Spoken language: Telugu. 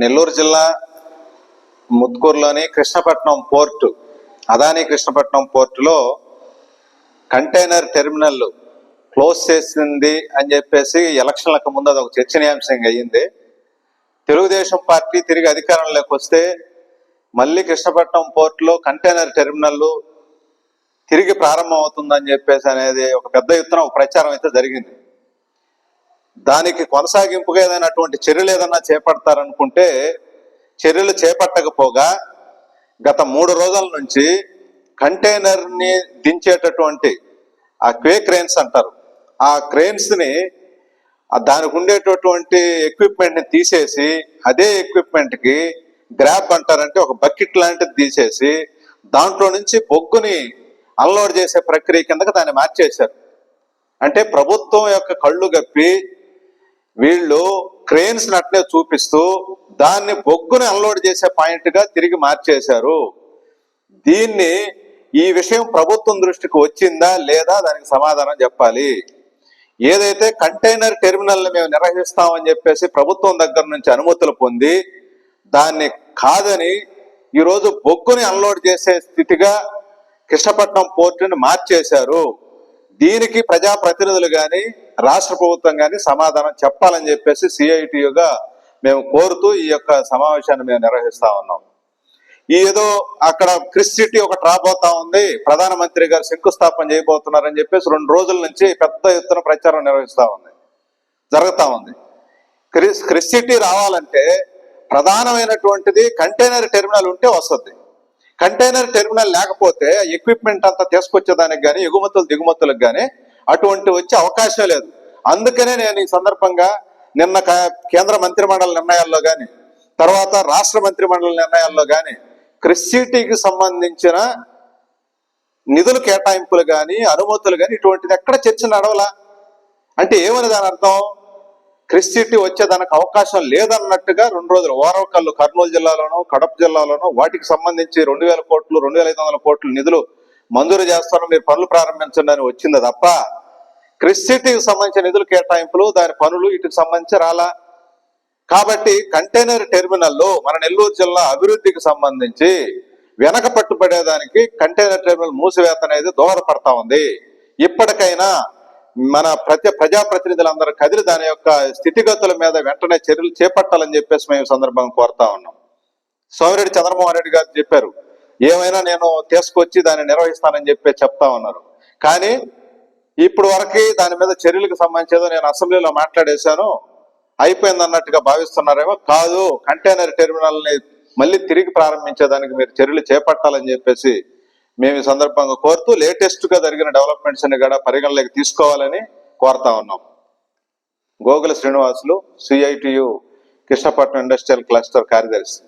నెల్లూరు జిల్లా ముత్కూరులోని కృష్ణపట్నం పోర్టు అదాని కృష్ణపట్నం పోర్టులో కంటైనర్ టెర్మినల్ క్లోజ్ చేసింది అని చెప్పేసి ఎలక్షన్లకు ముందు అది ఒక చర్చనీయాంశంగా అయ్యింది. తెలుగుదేశం పార్టీ తిరిగి అధికారంలోకి వస్తే మళ్ళీ కృష్ణపట్నం పోర్టులో కంటైనర్ టెర్మినల్ తిరిగి ప్రారంభం అవుతుందని చెప్పేసి అనేది ఒక పెద్ద ఎత్తున ఒక ప్రచారం అయితే జరిగింది. దానికి కొనసాగింపుగా ఏదైనా అటువంటి చర్యలు ఏదన్నా చేపడతారనుకుంటే చర్యలు చేపట్టకపోగా గత మూడు రోజుల నుంచి కంటైనర్ని దించేటటువంటి ఆ క్వే క్రేన్స్ అంటారు. ఆ క్రేన్స్ని దానికి ఉండేటటువంటి ఎక్విప్మెంట్ని తీసేసి అదే ఎక్విప్మెంట్కి గ్రాప్ అంటారంటే ఒక బకెట్ లాంటిది తీసేసి దాంట్లో నుంచి బొగ్గుని అన్లోడ్ చేసే ప్రక్రియ కిందకి దాన్ని మార్చేశారు. అంటే ప్రభుత్వం యొక్క కళ్ళు గప్పి వీళ్ళు క్రెయిన్స్ నట్నే చూపిస్తూ దాన్ని బొగ్గుని అన్లోడ్ చేసే పాయింట్గా తిరిగి మార్చేశారు. దీన్ని ఈ విషయం ప్రభుత్వం దృష్టికి వచ్చిందా లేదా దానికి సమాధానం చెప్పాలి. ఏదైతే కంటైనర్ టెర్మినల్ మేము నిర్వహిస్తామని చెప్పేసి ప్రభుత్వం దగ్గర నుంచి అనుమతులు పొంది దాన్ని కాదని ఈరోజు బొగ్గుని అన్లోడ్ చేసే స్థితిగా కృష్ణపట్నం పోర్టుని మార్చేశారు. దీనికి ప్రజాప్రతినిధులు కానీ రాష్ట్ర ప్రభుత్వం కానీ సమాధానం చెప్పాలని చెప్పేసి సిఐటియుగా మేము కోరుతూ ఈ యొక్క సమావేశాన్ని మేము నిర్వహిస్తా ఉన్నాం. ఏదో అక్కడ క్రిస్ సిటీ ట్రాప్ అవుతా ఉంది ప్రధానమంత్రి గారు శంకుస్థాపన చేయబోతున్నారని చెప్పేసి రెండు రోజుల నుంచి పెద్ద ఎత్తున ప్రచారం నిర్వహిస్తా ఉంది జరుగుతూ ఉంది. క్రిస్ క్రిస్ సిటీ రావాలంటే ప్రధానమైనటువంటిది కంటైనర్ టెర్మినల్ ఉంటే వస్తుంది. కంటైనర్ టెర్మినల్ లేకపోతే ఎక్విప్మెంట్ అంతా తీసుకొచ్చేదానికి కానీ ఎగుమతులు దిగుమతులకు కానీ అటువంటి వచ్చే అవకాశం లేదు. అందుకనే నేను ఈ సందర్భంగా నిన్న కేంద్ర మంత్రిమండలి నిర్ణయాల్లో కానీ తర్వాత రాష్ట్ర మంత్రిమండలి నిర్ణయాల్లో కానీ క్రిస్సిటీకి సంబంధించిన నిధులు కేటాయింపులు కానీ అనుమతులు కానీ ఇటువంటిది ఎక్కడ చర్చ నడవలా? అంటే ఏమని దాని అర్థం? క్రిస్టిటీ వచ్చేదానికి అవకాశం లేదన్నట్టుగా రెండు రోజులు ఓరవకల్లు కర్నూలు జిల్లాలోనూ కడప జిల్లాలోనూ వాటికి సంబంధించి రెండు వేల కోట్లు రెండు వేల ఐదు వందల కోట్లు నిధులు మంజూరు చేస్తాను మీరు పనులు ప్రారంభించండి అని వచ్చింది తప్ప క్రిస్టిటీకి సంబంధించిన నిధుల కేటాయింపులు దాని పనులు వీటికి సంబంధించి రాలా. కాబట్టి కంటైనర్ టెర్మినల్లో మన నెల్లూరు జిల్లా అభివృద్ధికి సంబంధించి వెనక పట్టుబడేదానికి కంటైనర్ టెర్మినల్ మూసివేత అనేది దోహదపడతా ఉంది. ఇప్పటికైనా మన ప్రతి ప్రజాప్రతినిధులందరూ కదిలి దాని యొక్క స్థితిగతుల మీద వెంటనే చర్యలు చేపట్టాలని చెప్పేసి మేము సందర్భంగా కోరుతా ఉన్నాం. సోమిరెడ్డి చంద్రమోహన్ రెడ్డి గారు చెప్పారు ఏమైనా నేను తీసుకొచ్చి దాన్ని నిర్వహిస్తానని చెప్పి చెప్తా ఉన్నారు. కానీ ఇప్పుడు వరకు దాని మీద చర్యలకు సంబంధించేదో నేను అసెంబ్లీలో మాట్లాడేశాను. అయిపోయింది అన్నట్టుగా భావిస్తున్నారేమో. కాదు కంటైనర్ టెర్మినల్ని మళ్ళీ తిరిగి ప్రారంభించేదానికి మీరు చర్యలు చేపట్టాలని చెప్పేసి మేము ఈ సందర్భంగా కోరుతూ లేటెస్ట్గా జరిగిన డెవలప్మెంట్స్ని కూడా పరిగణలోకి తీసుకోవాలని కోరుతా ఉన్నాం. Gogula Srinivasulu CITU Krishnapatnam industrial cluster కార్యదర్శి.